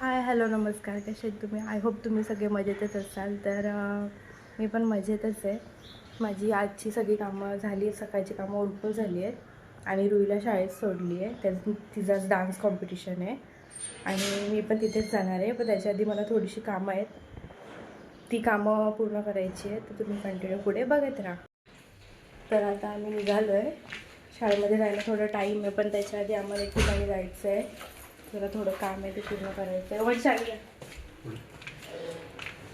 Hi hello नमस्कार कसे आहेत तुम्ही? आय होप तुम्ही सगळे मजेतच असाल. तर मी पण मजेतच आहे. माझी आजची सगळी कामं झाली आहेत सकाळची कामं उरकून झाली आहेत. आणि रुईला शाळेत सोडली आहे. त्याच तिचाच डान्स कॉम्पिटिशन आहे. आणि मी पण तिथेच जाणार आहे. पण त्याच्या आधी मला थोडीशी कामं आहेत. ती कामं पूर्ण करायची आहेत. तर तुम्ही कंटिन्यू पुढे बघत राहा. तर आता आम्ही निघालो आहे शाळेमध्ये जायला थोडं टाईम आहे पण त्याच्या आधी आम्हाला एक ठिकाणी जायचं आहे जरा थोडं काम आहे ते पूर्ण करायचं आहे वैशाली.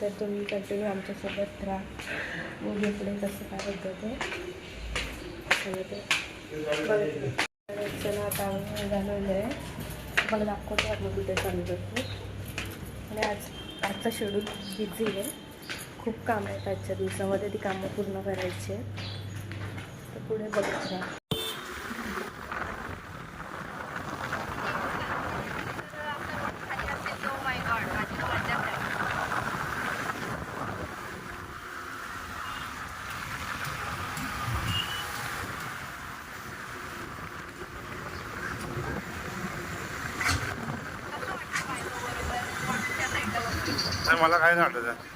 तर तुम्ही कंटिन्यू आमच्यासोबत राहा. मग पुढे कसं काय होतं ते बघत चला आता घालवलं आहे मला दाखवतो आपण कुठे चालू करतो आणि आज आजचा शेड्यूल बिझी आहे. खूप काम आहेत आजच्या दिवसामध्ये. ती कामं पूर्ण करायची आहेत. तर पुढे बघत राहा नाही मला काय नाही वाटत आहे.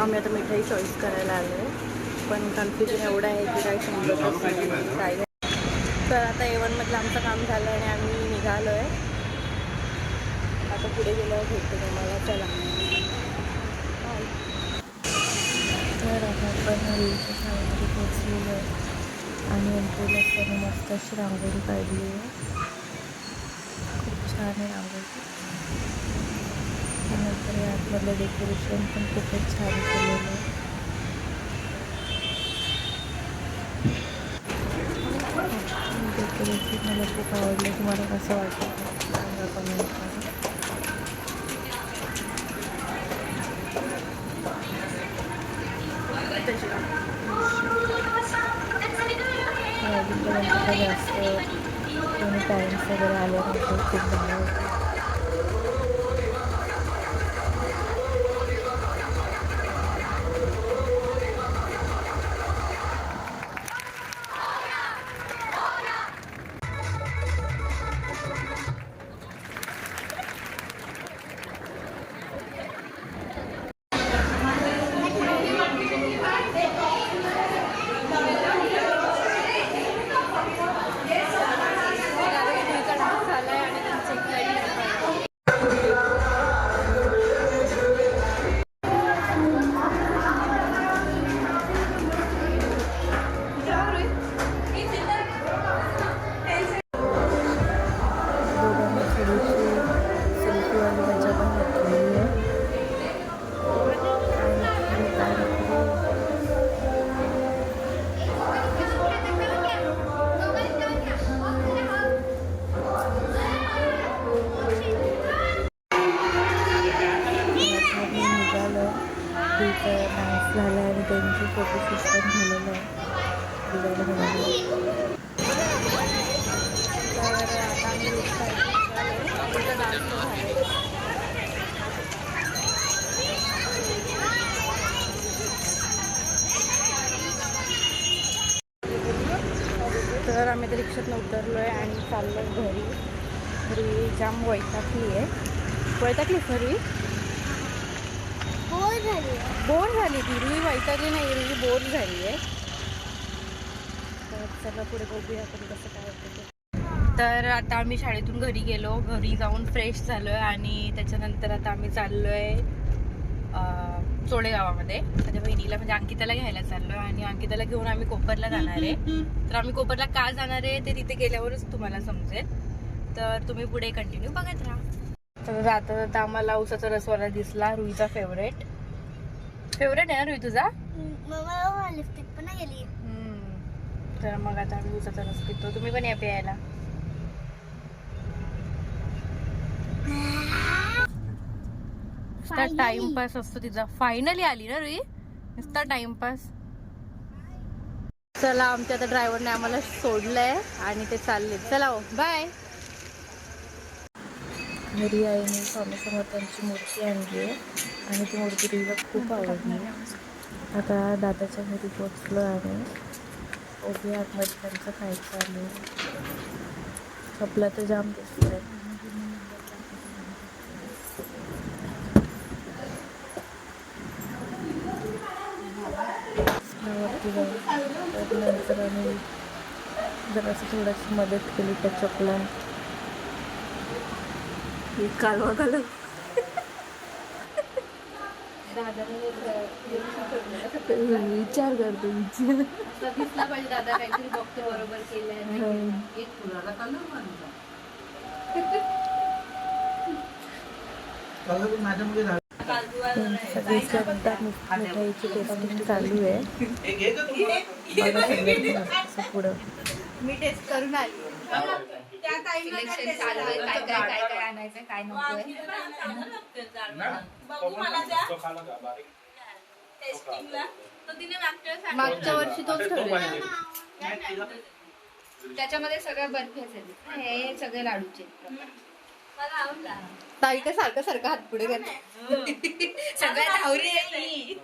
आम्ही आता मिठाई चॉईस करायला आलो आहे पण कन्फ्युजन एवढं आहे की काही समजतच नाही काय. तर आता एवनमधलं आमचं काम झालं आणि आम्ही निघालो आहे आता पुढे गेल्यावर भेटतो तुम्हाला चला. तर आता आपण पोचलेलो आहे आणि एंट्रीला मस्त अशी रांगोळी काढली आहे. खूप छान आहे रांगोळी. त्यानंतर आतमधलं डेकोरेशन पण खूपच छान केलेलं आहे. डेकोरेशन मला खूप आवडलं. तुम्हाला कसं वाटतं? सांगा करा अजूनपर्यंत जास्त कोणी पॅरेंट्स वगैरे आले नव्हते खूप तर आम्ही तर रिक्षातनं उतरलो आहे आणि चाललो घरी. घरी जाम वैतागली आहे. वैतागली घरी? बोर झाली बोर झाली ती रुई वैतागली नाही रुई बोर झाली आहे. चला पुढे बघूया आपण कसं काय होतं तर आता आम्ही शाळेतून घरी गेलो. घरी जाऊन फ्रेश झालो आहे आणि त्याच्यानंतर आता आम्ही चाललो आहे चोळे गावामध्ये माझ्या बहिणीला म्हणजे अंकिताला घ्यायला चाललो आहे आणि अंकिताला घेऊन आम्ही कोपरला जाणार आहे. तर आम्ही कोपरला का जाणार आहे ते तिथे गेल्यावरच तुम्हाला समजेल. तर तुम्ही पुढे कंटिन्यू बघत राहा. तर जाता जाता आम्हाला उसाचा रसवाला दिसला रुईचा फेवरेट फेवरेट आहे ना रुई तुझा? मम्मा लिपस्टिक पण नाही गेली. तर मग आता आम्ही उसाचा रस पितो. तुम्ही पण या प्यायला. नुसता. टाइमपास असतो तिचा. फायनली आली ना रुई? नुसता टाइमपास. चला आमच्या आता ड्रायव्हरने आम्हाला सोडलंय आणि ते चालले चला हो बाय घरी आईने स्वामी समर्थांची मूर्ती आणली आहे. आणि ती मूर्ती रुईला खूप आवडली. आता दादाच्या घरी पोचलो आम्ही. ओबी आतमध्ये त्यांचं खायचं आलं चपला तर जाम दिसतोय. आहे नंतर आम्ही जरासं थोडीशी मदत केली त्या चपलां कालवा घालव विचार करतो. विचार दिसला पाहिजे दादा काहीतरी बघतो बरोबर केलंय सगळी श्रद्धा मिठाईची टेस्टिंग चालू आहे पुढं मी टेस्ट करून आली. काय काय काय? आणायचं काय नकोय मागच्या वर्षी तोच ठरवला. त्याच्यामध्ये सगळ्या बर्फीच आहेत हे सगळे लाडूचे. ताई का सारखं सारखं हात पुढे करते सगळ्या धावरी आहे ही.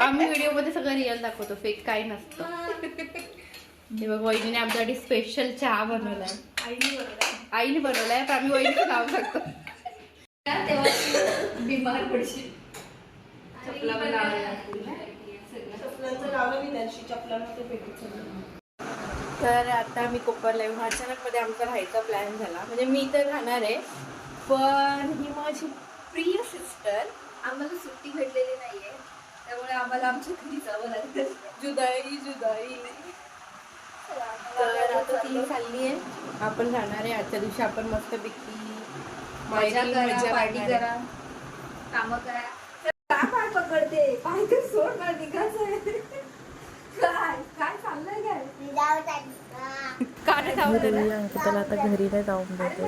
आम्ही व्हिडिओमध्ये सगळं रिअल दाखवतो. फेक काही नसतं. हे बघ वहिनीने आमच्यासाठी स्पेशल चहा बनवलाय. आईने बनवलाय? पण आम्ही वहिनीचं नाव सांगतो. तेव्हा ती बिमार पडशील. तर आता आम्ही कोपरला येऊन अचानक मध्ये आमचा राहायचा प्लॅन झाला. म्हणजे मी तर राहणार आहे पण ही माझी प्रिय सिस्टर आम्हाला सुट्टी भेटलेली नाहीये. त्यामुळे आम्हाला आमच्या घरी जावं लागतं. जुदाई जुदाई. तर आता ती चालली आहे. आपण जाणार आहे. आजच्या दिवशी आपण मस्त पैकी मजा करा पार्टी करा. काम करा. काय पाय पकडते? पाय तर सोड मला निघायचं आहे. काय? काय चाललंय काय? मी अंकिताला आता घरी नाही जाऊन देते?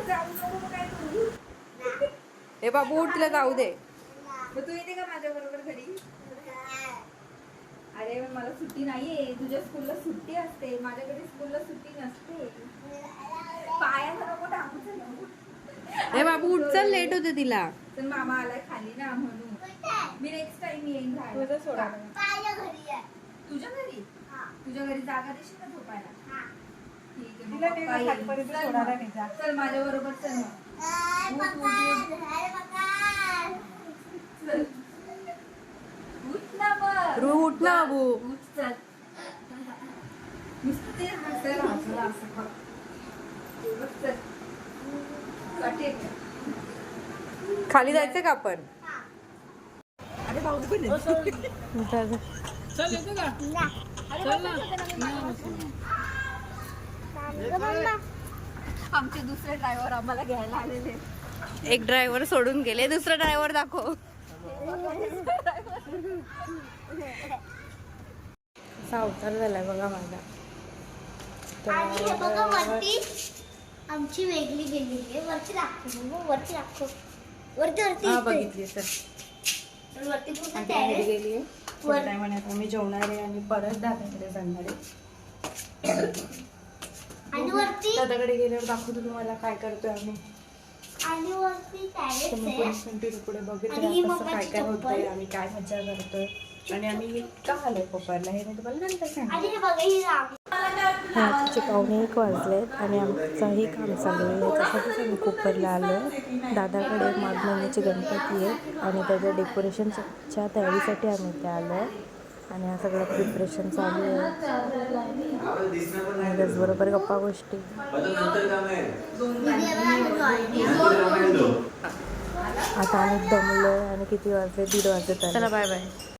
हे बाबू उठ तिला जाऊ दे. तू येते का माझ्या बरोबर घरी अरे मला सुट्टी नाहीये. तुझ्या स्कूलला सुट्टी असते. माझ्याकडे स्कूलला सुट्टी नसते. पायाला नको टाकू चल. हे बाबू उठ चल लेट होते तिला. तर मामा आलाय खाली ना म्हणून. मी नेक्स्ट टाइम येईन राहायला. तुझ्या घरी? तुझ्या घरी जागा देशील ना झोपायला. चल माझ्या बरोबर चल मग. उठ ना चल. का? खाली जायचं का आपण? जा. आमचे दुसरे ड्रायव्हर आम्हाला घ्यायला आलेले. एक ड्रायव्हर सोडून गेले दुसरा ड्रायव्हर दाखव. असा अवतार झालाय बघा माझा. आणि हे बघा वरती आमची वेगळी गेलेली आहे. वरती दाखव वरती दाखव. वरती वरती हा इथे. बघितली तर वरती पूर्ण आता. गेली आहे. टायमाने आता मी जेवणार आहे आणि परत दादाकडे जाणार आहे. आणि वरती दादाकडे गेल्यावर दाखवतो तुम्हाला काय करतोय आम्ही. आणि वरती आहे. पुढे ही कसं काय मम्माची काय होतंय चप्पल. आम्ही काय मजा करतोय. आणि आम्ही का आलोय कोपरला हे मी तुम्हाला नंतर सांगेन आणि हे बघा ही रांग रात्रीचे पावणे एक वाजलेत आणि आमचंही काम चालू आहे. याच्यासाठीच आम्ही कोपरला आलो. आहे दादाकडे माघ महिन्याचे गणपती आहेत आणि त्याच्या डेकोरेशनच्या तयारीसाठी आम्ही इथे आलो. आहे आणि हा सगळं प्रिपरेशन चालू आहे. त्याचबरोबर गप्पा गोष्टी. आता आम्ही दमलो आणि किती वाजले? दीड वाजत चला बाय बाय